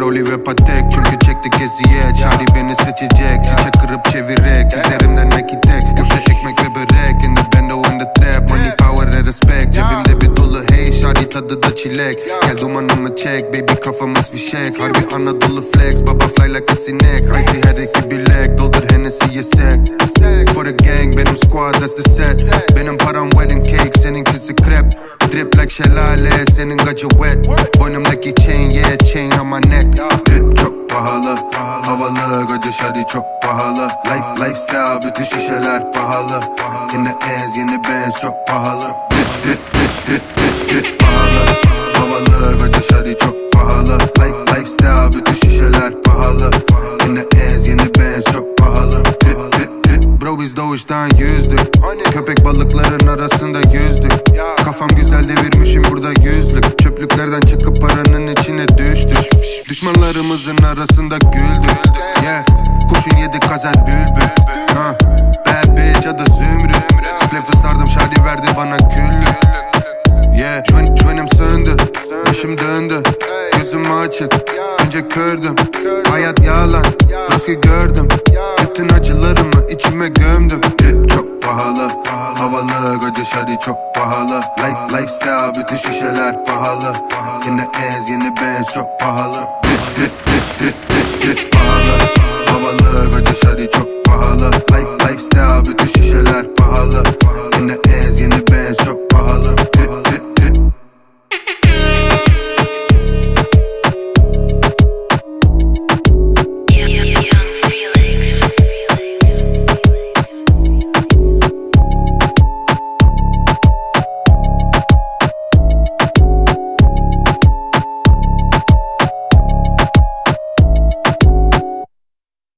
Rolly ve patek. Çünkü çektik eziyet Şari beni seçecek. Çiçek kırıp çevirek Üzerimden nakit tek Köfte ekmek ve börek. In the bando in the trap. Money power and respect. Cebimde bir dolu hey Şari tadı da çilek. Gel dumanımı çek Baby kafamız fişek. Harbi Anadolu flex Baba fly like a sinek. Icy her iki bilek Doldur Hennessy yesek For the gang benim squad that's the set. Benim param wedding Like şelale Senin gacı wet. Boynumdaki chain yeah chain on my neck. Drip çok pahalı Havalı gacı şari çok pahalı. Life lifestyle bütün şişeler pahalı. In the ends yeni Benz çok pahalı. Drip drip drip drip drip drip pahalı. Havalı gacı şari çok pahalı. Life lifestyle bütün şişeler pahalı. In the ends yeni Benz çok pahalı. Drip drip drip. Bro biz doğuştan yüzdük Köpek balıkların arasında yüzdük. Kafam güzel devirmişim burada yüzlük. Çöplüklerden çıkıp paranın içine düştük. Düşmanlarımızın arasında güldük. Yeah Kuşun yedi kazer bülbül. Ha. Bad bitch adı Zümrüt. Spliff'i sardım şadi verdi bana küllük. Yeah Şven, şvenim söndü Başım döndü. Gözüm açık Önce kördüm. Hayat yalan Roski gördüm. Bütün acılarımı içime gömdüm Havalı Gacı şari çok pahalı. Life, Lifestyle bütün şişeler pahalı. In the ends yeni Benz çok pahalı